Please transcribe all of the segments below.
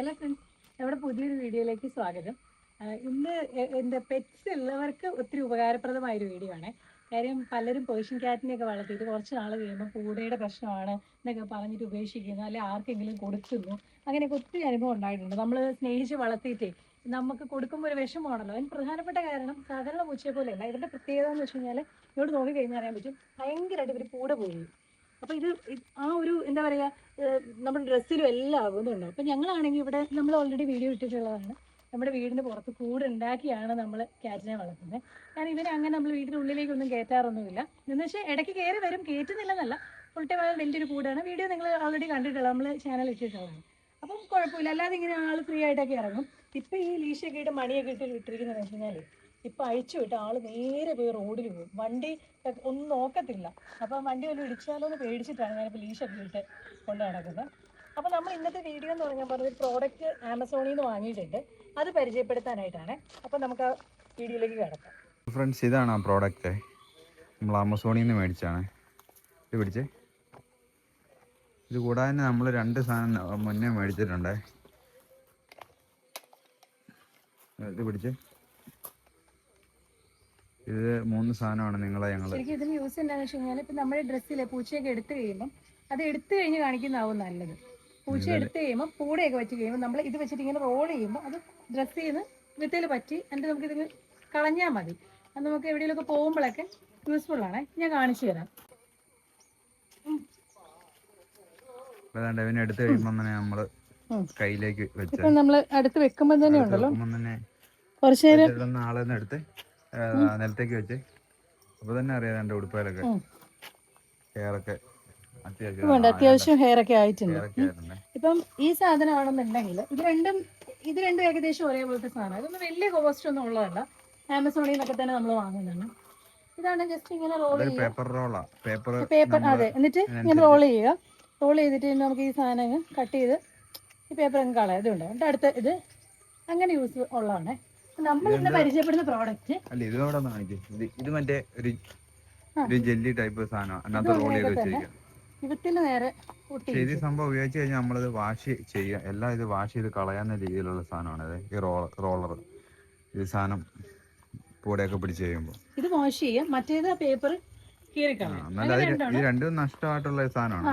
Hello friends നമ്മുടെ പുതിയൊരു വീഡിയോയിലേക്ക് സ്വാഗതം. ഇന്ന് എന്താ പെറ്റ്സ് ഉള്ളവർക്ക് ഒത്തിരി ഉപകാരപ്രദമായൊരു വീഡിയോ ആണ്. കാര്യം പലരും പേർഷ്യൻ ക്യാറ്റിനെയൊക്കെ വളർത്തിയിട്ട് കുറച്ച് നാൾ കഴിയുമ്പോൾ കൂടെയുടെ പ്രശ്നമാണ് എന്നൊക്കെ പറഞ്ഞിട്ട് ഉപേക്ഷിക്കുന്നു അല്ലെങ്കിൽ ആർക്കെങ്കിലും കൊടുക്കുന്നു. അങ്ങനെയൊക്കെ ഒത്തിരി അനുഭവം ഉണ്ടായിട്ടുണ്ട്. നമ്മൾ സ്നേഹിച്ച് വളർത്തിയിട്ടേ നമുക്ക് കൊടുക്കുമ്പോൾ ഒരു വിഷമമാണല്ലോ. അതിന് പ്രധാനപ്പെട്ട കാരണം സാധാരണ പൂച്ചയെ പോലെയല്ല. ഇവരുടെ പ്രത്യേകത എന്ന് വെച്ച് കഴിഞ്ഞാൽ ഇവിടെ നോക്കി കഴിഞ്ഞാൽ അറിയാൻ പറ്റും ഭയങ്കരമായിട്ട് ഇവർ കൂടെ പോയി. അപ്പോൾ ഇത് ആ ഒരു എന്താ പറയുക നമ്മുടെ ഡ്രസ്സിലും എല്ലാം ആകുന്നുണ്ട് അപ്പൊ ഞങ്ങളാണെങ്കിൽ ഇവിടെ നമ്മൾ ഓൾറെഡി വീഡിയോ ഇട്ടിട്ടുള്ളതാണ്. നമ്മുടെ വീടിന് പുറത്ത് കൂട് ഉണ്ടാക്കിയാണ് നമ്മൾ കാറ്റിനെ വളർത്തുന്നത് കാരണം ഇവരെ അങ്ങനെ നമ്മൾ വീടിന്റെ ഉള്ളിലേക്കൊന്നും കയറ്റാറൊന്നുമില്ല. എന്ന് വെച്ചാൽ ഇടയ്ക്ക് കയറി വരും കയറ്റുന്നില്ലെന്നല്ല ടൈം അത് വലിയൊരു കൂടാണ്. വീഡിയോ നിങ്ങൾ ഓൾറെഡി കണ്ടിട്ടുള്ള നമ്മൾ ചാനൽ ഇട്ടിട്ടുള്ളതാണ്. അപ്പം കുഴപ്പമില്ല. അല്ലാതെ ഇങ്ങനെ ആൾ ഫ്രീ ആയിട്ടൊക്കെ ഇറങ്ങും. ഇപ്പം ഈ ലീശയൊക്കെ ഇട്ട് മണിയൊക്കെ ഇട്ട് വിട്ടിരിക്കുന്നതെന്ന് വെച്ച് കഴിഞ്ഞാൽ ഇപ്പം അഴിച്ചു വിട്ട് ആൾ നേരെ പോയി റോഡിൽ പോകും വണ്ടി ഒന്നും നോക്കത്തില്ല. അപ്പം വണ്ടി വല്ലതും ഇടിച്ചാലോ എന്ന് പേടിച്ചിട്ടാണ് ഞാനിപ്പോൾ ലീഷൊക്കെ ഇട്ട് കൊണ്ട് നടക്കുന്നത്. അപ്പോൾ നമ്മൾ ഇന്നത്തെ വീഡിയോ എന്ന് പറഞ്ഞാൽ പറഞ്ഞൊരു പ്രോഡക്റ്റ് ആമസോണിൽ നിന്ന് വാങ്ങിയിട്ടുണ്ട്. അത് പരിചയപ്പെടുത്താനായിട്ടാണ്. അപ്പോൾ നമുക്ക് ആ വീഡിയോയിലേക്ക് കിടക്കാം. ഫ്രണ്ട്സ് ഇതാണ് ആ പ്രോഡക്റ്റ് നമ്മൾ ആമസോണിൽ നിന്ന് മേടിച്ചാണ് ഇത് പിടിച്ചേ. ഇത് കൂടാതെ നമ്മൾ രണ്ട് സാധനം മുന്നേ മേടിച്ചിട്ടുണ്ട്. ഇത് പിടിച്ചേ. ഇത് മൂന്ന് സാധനമാണ് നിങ്ങളെ ഞങ്ങൾ ശരിക്കും ഇതിന് യൂസ് എന്താണെന്ന് വെച്ച് കഴിഞ്ഞാൽ ഇപ്പം നമ്മുടെ ഡ്രസ്സിലെ പൂച്ചയൊക്കെ എടുത്തു കഴിയുമ്പം അത് എടുത്തു കഴിഞ്ഞ് കാണിക്കുന്നതാവും നല്ലത്. പൂച്ച എടുത്തു കഴിയുമ്പോൾ പൂടയൊക്കെ വെച്ച് കഴിയുമ്പോൾ നമ്മൾ ഇത് വെച്ചിട്ട് ഇങ്ങനെ റോൾ ചെയ്യുമ്പോൾ അത് ഡ്രസ്സ് ചെയ്ത് വിത്തയിൽ പറ്റി എന്നിട്ട് നമുക്ക് ഇത് കളഞ്ഞാൽ മതി. അത് നമുക്ക് എവിടെയെങ്കിലുമൊക്കെ പോകുമ്പോഴൊക്കെ യൂസ്ഫുൾ ആണ്. ഞാൻ കാണിച്ചു തരാം. എടുത്തു കഴിയുമ്പോൾ തന്നെ നമ്മൾ. കയ്യിലേക്ക് അടുത്ത് വെക്കുമ്പോൾ തന്നെ ഉണ്ടല്ലോ. കുറച്ചു നേരം ആളെ എടുത്ത് നിലത്തേക്ക് വെച്ച്. അപ്പൊ തന്നെ അറിയാം എന്റെ ഉടുപ്പയിലൊക്കെ. ഹെയറൊക്കെ അത്യാവശ്യം അത്യാവശ്യം ഹെയർ ഒക്കെ ആയിട്ടുണ്ട്. ഹെയറൊക്കെ ആയിട്ടുണ്ട്. ഇപ്പം ഈ സാധനമാണെന്നുണ്ടെങ്കിൽ ഇത് രണ്ടും ഇത് രണ്ടും ഏകദേശം ഒരേപോലത്തെ സാധനം. ഇതൊന്നും വലിയ കോസ്റ്റ് ഒന്നും ഉള്ളതല്ല. ആമസോണിൽ നിന്നൊക്കെ തന്നെ നമ്മൾ വാങ്ങുന്നതാണ്. ഇതാണ് ജസ്റ്റ് ഇങ്ങനെ റോൾ പേപ്പർ റോളാ പേപ്പർ പേപ്പർ അതെ. എന്നിട്ട് ഇങ്ങനെ റോൾ ചെയ്യുക. റോൾ ചെയ്തിട്ട് നമുക്ക് ഈ സാധനം കട്ട് ചെയ്ത് ഈ പേപ്പർ അങ്ങ് കളയാം. ഇതുണ്ട്. അടുത്ത ഇത് അങ്ങനെ യൂസ് ഉള്ളതാണ്. നമ്മൾ ഇന്ന് പരിചയപ്പെടുന്ന പ്രോഡക്റ്റ് അല്ല ഇത് ഇത്? മറ്റേ ഒരു ഒരു ജെല്ലി ടൈപ്പ് സാധനം. അതിനകത്ത് റോൾ ചെയ്ത്. വെച്ചിരിക്കും നേരെ ഇത് സംഭവം ഉപയോഗിച്ച് കഴിഞ്ഞാൽ നമ്മളിത് വാഷ് ചെയ്യുക എല്ലാം ഇത് വാഷ് ചെയ്ത് കളയാവുന്ന രീതിയിലുള്ള സാധനമാണ് ഇത്. ഈ റോളർ ഈ സാധനം പൂടെയൊക്കെ പിടിച്ച് കഴിയുമ്പോൾ ഇത് വാഷ് ചെയ്യാം. മറ്റേത് പേപ്പർ ഇത് രണ്ടും നഷ്ടമായിട്ടുള്ള സാധനമാണ്.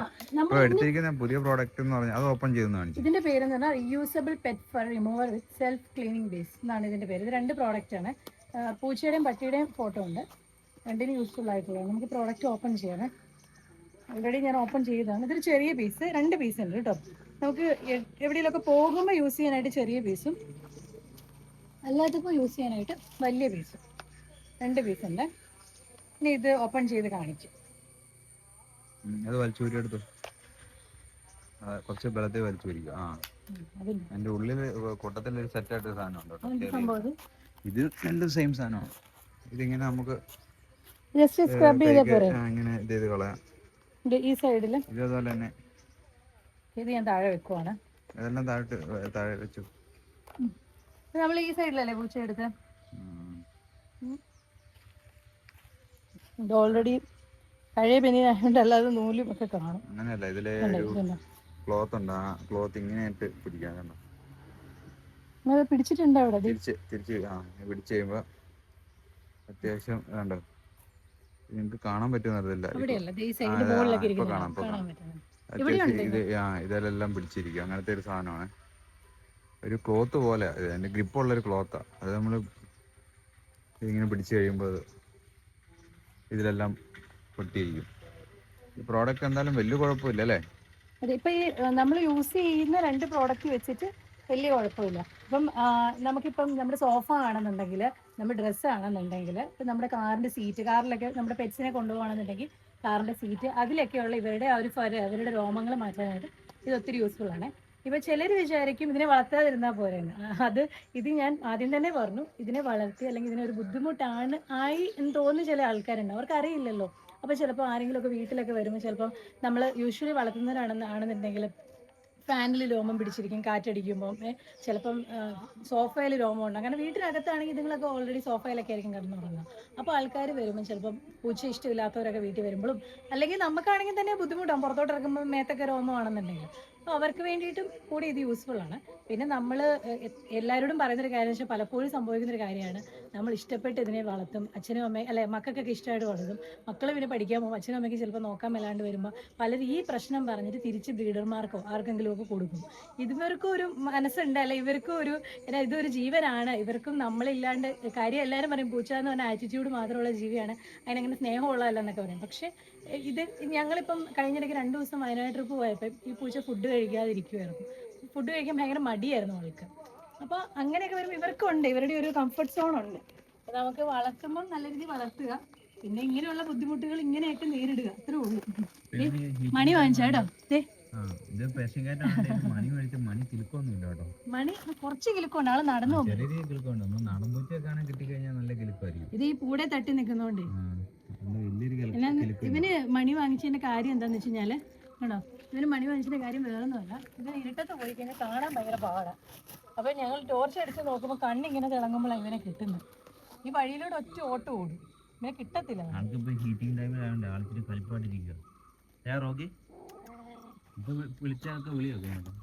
എടുത്തിരിക്കുന്ന പുതിയ പ്രോഡക്റ്റ് എന്ന് പറഞ്ഞാൽ അത് ഓപ്പൺ ചെയ്തെന്ന് കാണിച്ചു. ഇതിന്റെ പേര് എന്ന് പറഞ്ഞാൽ reusable pet fur remover with self cleaning base എന്നാണ് ഇതിന്റെ പേര്. ഇത് രണ്ട് പ്രോഡക്റ്റ് ആണ്. പൂച്ചയുടെയും പട്ടിയുടെയും ഫോട്ടോ ഉണ്ട്. രണ്ടിനും യൂസ്ഫുൾ ആയിട്ടുള്ളത്. നമുക്ക് പ്രോഡക്റ്റ് ഓപ്പൺ ചെയ്യണം. ഓൾറെഡി ഞാൻ ഓപ്പൺ ചെയ്തതാണ്. ഇതൊരു ചെറിയ പീസ് രണ്ട് പീസ് ഉണ്ട് കേട്ടോ. നമുക്ക് എവിടെയൊക്കെ എവിടെയെങ്കിലുമൊക്കെ പോകുമ്പോൾ യൂസ് ചെയ്യാനായിട്ട് ചെറിയ പീസും അല്ലാത്തപ്പോൾ യൂസ് ചെയ്യാനായിട്ട് വലിയ പീസും രണ്ട് പീസ് ഉണ്ട്. ഇനി ഇത് ഓപ്പൺ ചെയ്ത് കാണിക്കും. അത് ആ, കുറച്ച് വലിച്ചൂരിക്കും ഉള്ളിൽ കൂട്ടത്തിൽ ഒരു സെറ്റ് ആയിട്ട് സാധനം ഇത് രണ്ടും സെയിം സാധനമാണ്. ഇതിങ്ങനെ നമുക്ക് ജസ്റ്റ് സ്ക്രബ് ചെയ്താൽ പോരെ? ഇത് ചെയ്ത് കളയാം. ഈ സൈഡിൽ ഇതേപോലെ തന്നെ. ഇത് ഞാൻ താഴെ വെക്കുവാണ്. അതെല്ലാം താഴെ താഴെ വെച്ചു. നമ്മൾ ഈ സൈഡിലല്ലേ പൂച്ച എടുത്ത്. ഇത് ഓൾറെഡി പഴയ പെനിയായതുകൊണ്ട് അല്ലാതെ നൂലും ഒക്കെ കാണും. അങ്ങനെയല്ല ഇതിൽ ഒരു ക്ലോത്ത് ഉണ്ട്. ആ ക്ലോത്ത് ഇങ്ങനെയായിട്ട് പിടിക്കാൻ കണ്ടോ? അത് പിടിച്ചിട്ടുണ്ട് അവിടെ? തിരിച്ച് തിരിച്ച് ആ പിടിച്ച് കഴിയുമ്പോ അത്യാവശ്യം കണ്ടോ? നിങ്ങൾക്ക് കാണാൻ പറ്റുന്നതല്ല അവിടെയല്ല ദേ ഈ സൈഡിൽ ആ, മുകളിലൊക്കെ കാണാം, അത്യാവശ്യം ഇത് ആ ഇതിലെല്ലാം പിടിച്ചിരിക്കും. അങ്ങനത്തെ ഒരു സാധനമാണ്. ഒരു ക്ലോത്ത് പോലെ ഇത് ഗ്രിപ്പ് ഉള്ള ഒരു ക്ലോത്താ അത് നമ്മൾ ഇങ്ങനെ പിടിച്ചു കഴിയുമ്പോൾ ഇതിലെല്ലാം പൊട്ടിയിരിക്കും. ഈ പ്രോഡക്റ്റ് എന്തായാലും വലിയ കുഴപ്പമില്ല അല്ലേ? ഇപ്പൊ ഈ നമ്മൾ യൂസ് ചെയ്യുന്ന രണ്ട് പ്രോഡക്റ്റ് വെച്ചിട്ട് വലിയ കുഴപ്പമില്ല. ഇപ്പം നമുക്കിപ്പം നമ്മുടെ സോഫ ആണെന്നുണ്ടെങ്കിൽ നമ്മുടെ ഡ്രസ്സ് ആണെന്നുണ്ടെങ്കിൽ ഇപ്പം നമ്മുടെ കാറിന്റെ സീറ്റ് കാറിലൊക്കെ നമ്മുടെ പെറ്റ്സിനെ കൊണ്ടുപോകണമെന്നുണ്ടെങ്കിൽ കാറിന്റെ സീറ്റ് അതിലൊക്കെയുള്ള ഇവരുടെ ആ ഒരു അവരുടെ രോമങ്ങൾ മാറ്റാനായിട്ട് ഇത് ഒത്തിരി യൂസ്ഫുൾ ആണ്. ഇപ്പൊ ചിലർ വിചാരിക്കും ഇതിനെ വളർത്താതിരുന്നാൽ പോരെന്ന്. അത് ഇത് ഞാൻ ആദ്യം തന്നെ പറഞ്ഞു. ഇതിനെ വളർത്തി അല്ലെങ്കിൽ ഇതിനൊരു ബുദ്ധിമുട്ടാണ് ആയി എന്ന് തോന്നുന്ന ചില ആൾക്കാരുണ്ട്. അവർക്ക് അറിയില്ലല്ലോ അപ്പോൾ ചിലപ്പോൾ ആരെങ്കിലും ഒക്കെ വീട്ടിലൊക്കെ വരുമ്പോൾ ചിലപ്പോൾ നമ്മൾ യൂഷ്വലി വളർത്തുന്നവരാണെന്ന് ആണെന്നുണ്ടെങ്കിൽ ഫാനിൽ രോമം പിടിച്ചിരിക്കും കാറ്റടിക്കുമ്പോൾ ചിലപ്പം സോഫയിൽ രോമം ഉണ്ട്? അങ്ങനെ വീട്ടിനകത്താണെങ്കിൽ ഇതുങ്ങളൊക്കെ ഓൾറെഡി സോഫയിലൊക്കെ ആയിരിക്കും കിടന്നുറങ്ങുക. അപ്പോൾ ആൾക്കാർ വരുമ്പോൾ ചിലപ്പം പൂച്ച ഇഷ്ടമില്ലാത്തവരൊക്കെ വീട്ടിൽ വരുമ്പോഴും അല്ലെങ്കിൽ നമുക്കാണെങ്കിൽ തന്നെ ബുദ്ധിമുട്ടാണ്. പുറത്തോട്ട് ഇറക്കുമ്പോൾ മേത്തൊക്കെ രോമമാണെന്നുണ്ടെങ്കിൽ. അപ്പോൾ അവർക്ക് വേണ്ടിയിട്ടും കൂടി ഇത് യൂസ്ഫുൾ ആണ്. പിന്നെ നമ്മൾ എല്ലാവരോടും പറയുന്നൊരു കാര്യം വെച്ചാൽ പലപ്പോഴും സംഭവിക്കുന്ന ഒരു കാര്യമാണ്. നമ്മൾ ഇഷ്ടപ്പെട്ട് ഇതിനെ വളർത്തും അച്ഛനും അമ്മയും അല്ലെ മക്കൾക്കൊക്കെ ഇഷ്ടമായിട്ട് വളർത്തും. മക്കൾ പിന്നെ പഠിക്കാൻ പോകും അച്ഛനും അമ്മയ്ക്ക് ചിലപ്പോൾ നോക്കാൻ മേലാണ്ട് വരുമ്പോൾ പലരും ഈ പ്രശ്നം പറഞ്ഞിട്ട് തിരിച്ച് ബ്രീഡർമാർക്കോ ആർക്കെങ്കിലും ഒക്കെ കൊടുക്കും. ഇവർക്കും ഒരു മനസ്സുണ്ട് അല്ലെ ഇവർക്കും ഒരു എന്നാ ഇതൊരു ജീവനാണ്. ഇവർക്കും നമ്മളില്ലാണ്ട് കാര്യം എല്ലാവരും പറയും പൂച്ച എന്ന് പറഞ്ഞാൽ ആറ്റിറ്റ്യൂഡ് മാത്രമുള്ള ജീവിയാണ്. അതിനങ്ങനെ സ്നേഹമുള്ളതല്ല എന്നൊക്കെ പറയും. പക്ഷേ ഇത് ഞങ്ങളിപ്പം കഴിഞ്ഞിടയ്ക്ക് രണ്ട് ദിവസം വയനാട് ട്രിപ്പ് പോയപ്പോൾ ഈ പൂച്ച ഫുഡ് കഴിക്കാതിരിക്കുമായിരുന്നു ഫുഡ് കഴിക്കാൻ ഭയങ്കര മടിയായിരുന്നു അവൾക്ക്. അപ്പോൾ അങ്ങനെയൊക്കെ വരുമ്പോൾ ഇവർക്കുണ്ട് ഇവരുടെ ഒരു കംഫർട്ട് സോൺ ഉണ്ട്. നമുക്ക് വളർത്തുമ്പോൾ നല്ല രീതിയിൽ വളർത്തുക. പിന്നെ ഇങ്ങനെയുള്ള ബുദ്ധിമുട്ടുകൾ ഇങ്ങനെയൊക്കെ നേരിടുക. അത്രേ ഉള്ളൂ. മണി വാങ്ങിച്ചാട്ടോ മണി കുറച്ച് കിലുക്കുണ്ട്. ആൾ നടന്നു ഇത് ഈ പൂടെ തട്ടി നിൽക്കുന്നോണ്ടേ ഇവന് മണി വാങ്ങിച്ചതിന്റെ കാര്യം എന്താന്ന് വെച്ച് കഴിഞ്ഞാൽ കണ്ടോ ഇതിന് മണി മനുഷ്യന്റെ കാര്യം വേറൊന്നുമല്ല. ഇത് ഇരുട്ടത്ത് പോയി കഴിഞ്ഞാൽ കാണാൻ ഭയങ്കര പാടാ. അപ്പോൾ ഞങ്ങൾ ടോർച്ച് അടിച്ച് നോക്കുമ്പോൾ കണ്ണിങ്ങനെ തിളങ്ങുമ്പോഴാണ് ഇവനെ കിട്ടുന്നത് ഈ വഴിയിലൂടെ ഒറ്റ ഓട്ട് ഓടും. ഇവനെ കിട്ടത്തില്ല. അവനെ. ആൾക്ക് ഹീറ്റിംഗ് കേട്ടോ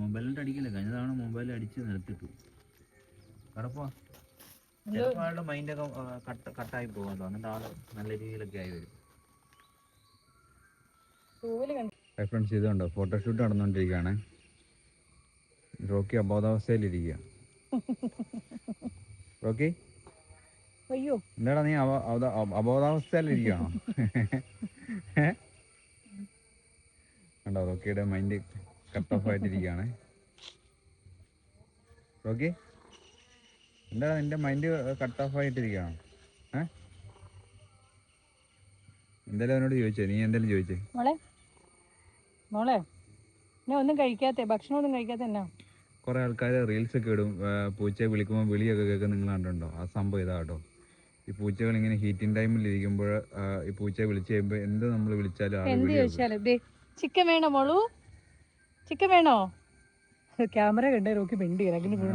മൊബൈലിട്ട് അടിക്കില്ല. കഴിഞ്ഞ തവണ മൊബൈലിൽ അടിച്ച് നിർത്തിട്ടു കടപ്പോ ചിലപ്പോൾ ആളുടെ മൈൻഡൊക്കെ കട്ട് കട്ടായി പോകുമല്ലോ അങ്ങനത്തെ എന്നിട്ട് ആൾ നല്ല രീതിയിലൊക്കെ ആയി വരും. ഫ്രണ്ട്സ് കണ്ടോ ഫോട്ടോഷൂട്ട് നടന്നുകൊണ്ടിരിക്കുകയാണ് റോക്കി അബോധാവസ്ഥയിലിരിക്കുക റോക്കി? അയ്യോ. എന്താടാ നീ അബോധാവസ്ഥയിലിരിക്കണോ? അബോധാവസ്ഥയിലിരിക്കുകയാണോ കണ്ടോ റോക്കിയുടെ മൈൻഡ് കട്ട് ഓഫ് ആയിട്ടിരിക്കുകയാണ് റോക്കി? എന്താടാ നിന്റെ മൈൻഡ് കട്ട് ഓഫ് ആയിട്ടിരിക്കുകയാണോ ഏ? എന്തായാലും അവനോട് ചോദിച്ചേ നീ എന്തായാലും ചോദിച്ചേ. മോളെ മോളെ ഞാൻ ഒന്നും കഴിക്കാത്ത ഭക്ഷണം ഒന്നും കഴിക്കാത്ത എന്നാ? കുറെ ആൾക്കാർ റീൽസ് ഒക്കെ ഇടും പൂച്ചയെ വിളിക്കുമ്പോൾ വിളിയൊക്കെ കേൾക്കുന്ന നിങ്ങൾ കണ്ടുണ്ടോ ആ സംഭവം ഇതാ കേട്ടോ. ഈ പൂച്ചകൾ ഇങ്ങനെ ഹീറ്റിംഗ് ടൈമിൽ ഇരിക്കുമ്പോൾ ഈ പൂച്ചയെ വിളിച്ചു കഴിയുമ്പോൾ എന്ത് നമ്മൾ വിളിച്ചാലും എന്ത് ചോദിച്ചാലും ചിക്കൻ വേണോ മോളു? ചിക്കൻ വേണോ? ക്യാമറ കണ്ടേ നോക്കി പെണ്ടി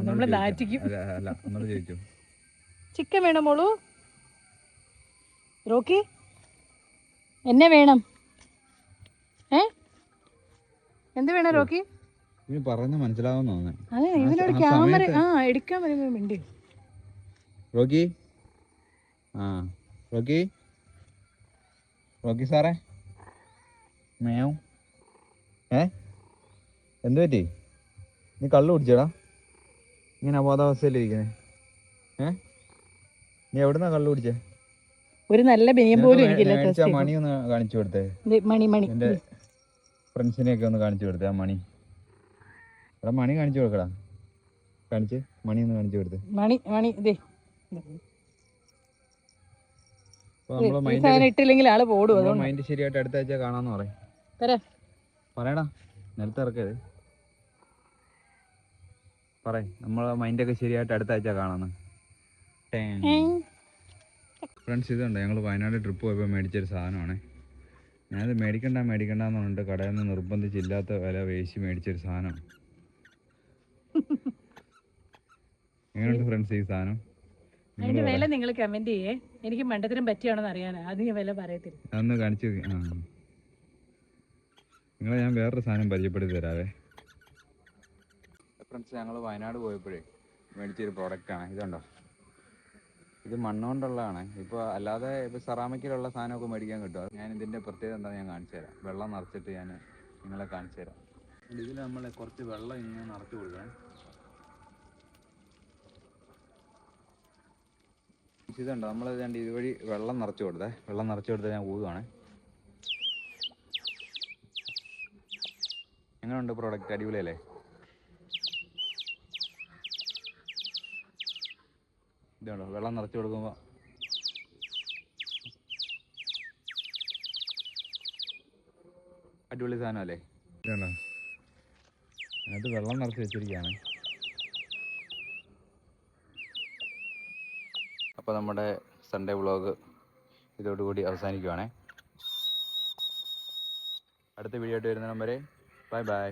നമ്മളെ നാറ്റിക്കും. ചിക്കൻ വേണം മോളു? റോക്കി എന്നെ വേണം. ഏ? എന്ത് വേണം റോക്കി? പറഞ്ഞ മനസ്സിലാവുന്ന അതെ ഇവനോട് ക്യാമറ ആ എടുക്കാൻ വരുമ്പോ മിണ്ടി റോക്കി? ആ റോക്കി? റോക്കി സാറേ? മേവും ഏ? എന്ത് പറ്റി? നീ കള്ളു കുടിച്ചടാ. ഇങ്ങനെ അബോധാവസ്ഥയിലിരിക്കുന്നേ ഏ? നീ എവിടുന്നാ കള്ളു കുടിച്ചേ? ഒരു നല്ല ബനിയം പോലും എനിക്കില്ല മണി ഒന്ന് കാണിച്ചു കൊടുത്തേ. മണി മണി എന്റെ ഫ്രണ്ട്സിനെയൊക്കെ ഒന്ന് കാണിച്ചു കൊടുത്തേ ആ മണി. എടാ മണി കാണിച്ചു കൊടുക്കടാ. കാണിച്ച് മണി ഒന്ന് കാണിച്ചു കൊടുത്തേ. മണി മണി നമ്മളെ മൈൻഡ് ഇട്ടില്ലെങ്കിൽ ആൾ പോടും മൈൻഡ് ശരിയായിട്ട് അടുത്ത ആഴ്ച കാണാന്ന് പറയും. പറയണ പറയടാ നിലത്ത് ഇറക്കരുത് നമ്മളെ മൈൻഡ് ഒക്കെ ശരിയായിട്ട് അടുത്ത ആഴ്ച കാണാന്ന്. ഫ്രണ്ട്സ് ഇതുണ്ട്? ഞങ്ങൾ വയനാട് ട്രിപ്പ് പോയപ്പോൾ മേടിച്ചൊരു സാധനമാണ്. ഞാനത് മേടിക്കണ്ട മേടിക്കണ്ട എന്ന് പറഞ്ഞിട്ട് കടയിൽ നിന്ന് നിർബന്ധിച്ചില്ലാത്ത വില വേശി മേടിച്ചൊരു സാധനമാണ് എങ്ങനെയുണ്ട് ഫ്രണ്ട്സ് ഈ സാധനം? നിങ്ങൾ അതിന്റെ വില നിങ്ങൾ കമന്റ് ചെയ്യേ. എനിക്ക് മണ്ടത്തിനും പറ്റിയാണെന്ന് അറിയാനാ. അത് ഞാൻ വില പറയത്തില്ല. അന്ന് കാണിച്ചു നിങ്ങളെ ഞാൻ വേറൊരു സാധനം പരിചയപ്പെടുത്തി തരാവേ. ഫ്രണ്ട്സ് ഞങ്ങൾ വയനാട് പോയപ്പോഴേ മേടിച്ചൊരു പ്രോഡക്റ്റാണ് ഇതുണ്ടോ? ഇത് മണ്ണുകൊണ്ടുള്ളതാണ്. ഇപ്പോൾ അല്ലാതെ ഇപ്പോൾ സെറാമിക്കിലുള്ള സാധനമൊക്കെ മേടിക്കാൻ കിട്ടും. ഞാൻ ഇതിന്റെ പ്രത്യേകത എന്താണെന്ന് ഞാൻ കാണിച്ചു തരാം. വെള്ളം നിറച്ചിട്ട് ഞാൻ നിങ്ങളെ കാണിച്ചു തരാം. ഇതിൽ നമ്മൾ കുറച്ച് വെള്ളം ഇങ്ങനെ നിറച്ച് കൊടുക്കാൻ ഇതുണ്ടോ? നമ്മൾ ഇതുണ്ട് ഇതുവഴി വെള്ളം നിറച്ചു കൊടുത്തേ. വെള്ളം നിറച്ചു കൊടുത്താൽ ഞാൻ ഊതുവാണ്. എങ്ങനെയുണ്ട് പ്രോഡക്റ്റ് അടിപൊളിയല്ലേ? ഇതുണ്ടോ? വെള്ളം നിറച്ച് കൊടുക്കുമ്പോൾ അടിപൊളി സാധനമല്ലേ ഇതുണ്ടോ അതിനകത്ത് വെള്ളം നിറച്ച് വെച്ചിരിക്കുകയാണ്. അപ്പോൾ നമ്മുടെ സൺഡേ വ്ളോഗ് ഇതോടുകൂടി അവസാനിക്കുവാണേ. അടുത്ത വീഡിയോ ആയിട്ട് വരുന്ന വരെ ബൈ ബൈ